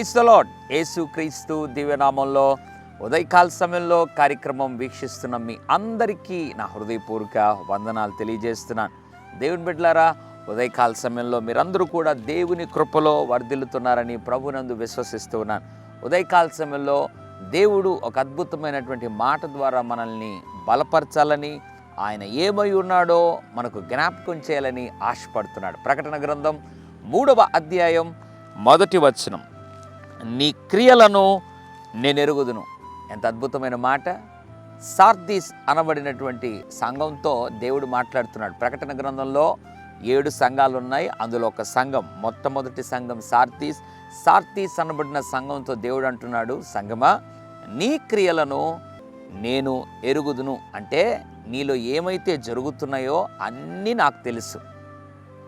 Price lord యేసు క్రీస్తు దివ్యనామంలో ఉదయకాల సమయంలో కార్యక్రమం వీక్షిస్తున్న మీ అందరికీ నా హృదయపూర్వక వందనాలు తెలియజేస్తున్నాను. దేవుని బిడ్డలారా ఉదయకాల సమయంలో మీరందరూ కూడా దేవుని కృపలో వర్ధిల్లుతున్నారని ప్రభునందు విశ్వసిస్తూ ఉన్నాను. ఉదయకాల సమయంలో దేవుడు ఒక అద్భుతమైనటువంటి మాట ద్వారా మనల్ని బలపరచాలని ఆయన ఏమై ఉన్నాడో మనకు జ్ఞాపకం చేయాలని ఆశపడుతున్నాడు. ప్రకటన గ్రంథం మూడవ అధ్యాయం మొదటి వచనం. నీ క్రియలను నేను ఎరుగుదును ఎంత అద్భుతమైన మాట. సార్దీస్ అనబడినటువంటి సంఘంతో దేవుడు మాట్లాడుతున్నాడు. ప్రకటన గ్రంథంలో ఏడు సంఘాలు ఉన్నాయి అందులో ఒక సంఘం మొట్టమొదటి సంఘం సార్తీస్ సార్తీస్ అనబడిన సంఘంతో దేవుడు అంటున్నాడు సంఘమా నీ క్రియలను నేను ఎరుగుదును. అంటే నీలో ఏమైతే జరుగుతున్నాయో అన్నీ నాకు తెలుసు.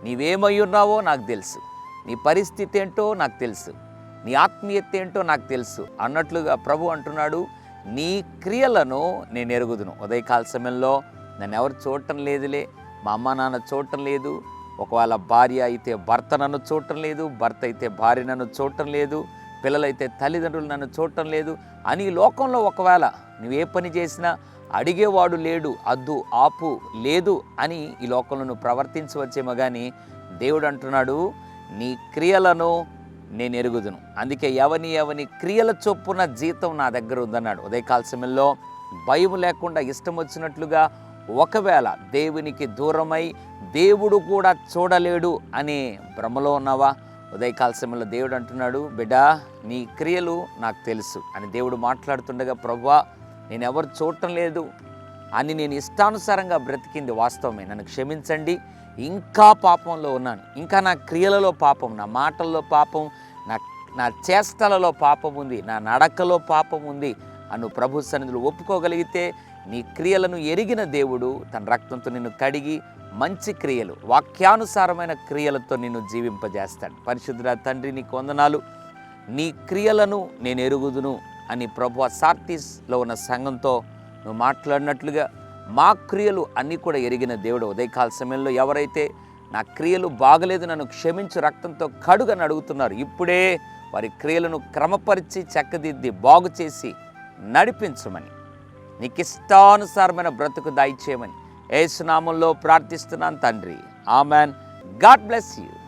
నీవేమై ఉన్నావో నాకు తెలుసు. నీ పరిస్థితి ఏంటో నాకు తెలుసు. నీ ఆత్మీయత ఏంటో నాకు తెలుసు. అన్నట్లుగా ప్రభు అంటున్నాడు నీ క్రియలను నేను ఎరుగుదును. ఉదయకాల సమయంలో నన్ను ఎవరు చూడటం లేదులే. మా అమ్మ నాన్న చూడటం లేదు. ఒకవేళ భార్య అయితే భర్త నన్ను చూడటం లేదు. భర్త అయితే భార్య నన్ను చూడటం లేదు. పిల్లలైతే తల్లిదండ్రులు నన్ను చూడటం లేదు. అని ఈ లోకంలో ఒకవేళ నువ్వే పని చేసినా అడిగేవాడు లేడు అద్దు ఆపు లేదు అని ఈ లోకంలో నువ్వు ప్రవర్తించవచ్చేమో కానీ దేవుడు అంటున్నాడు నీ క్రియలను నేను ఎరుగుదును. అందుకే ఎవని ఎవని క్రియల చొప్పున జీతం నా దగ్గర ఉందన్నాడు. ఉదయకాల సమయంలో భయం లేకుండా ఇష్టం వచ్చినట్లుగా ఒకవేళ దేవునికి దూరమై దేవుడు కూడా చూడలేడు అనే భ్రమలో ఉన్నావా? ఉదయకాల సమయంలో దేవుడు అంటున్నాడు బిడ్డా నీ క్రియలు నాకు తెలుసు అని దేవుడు మాట్లాడుతుండగా ప్రభా నేను ఎవరు చూడటం లేదు. అని నేను ఇష్టానుసారంగా బ్రతికింది వాస్తవమే. నన్ను క్షమించండి. ఇంకా పాపంలో ఉన్నాను. ఇంకా నా క్రియలలో పాపం నా మాటల్లో పాపం నా నా చేష్టలలో పాపం ఉంది నా నడకలో పాపం ఉంది అను ప్రభు సన్నిధులు ఒప్పుకోగలిగితే నీ క్రియలను ఎరిగిన దేవుడు తన రక్తంతో నిన్ను కడిగి మంచి క్రియలు వాక్యానుసారమైన క్రియలతో నిన్ను జీవింపజేస్తాడు. పరిశుద్ధ తండ్రి నీకు వందనాలు. నీ క్రియలను నేను ఎరుగుదును అని ప్రభు సార్టీస్లో ఉన్న సంఘంతో నువ్వు మాట్లాడినట్లుగా మా క్రియలు అన్నీ కూడా ఎరిగిన దేవుడు. ఉదయకాల సమయంలో ఎవరైతే నా క్రియలు బాగలేదు నన్ను క్షమించు రక్తంతో కడుగని అడుగుతున్నారు ఇప్పుడే వారి క్రియలను క్రమపరిచి చక్కదిద్ది బాగు చేసి నడిపించమని నీకు ఇష్టానుసారమైన బ్రతుకు దయచేయమని ఏసునామంలో ప్రార్థిస్తున్నాను తండ్రి. ఆమెన్. God bless you.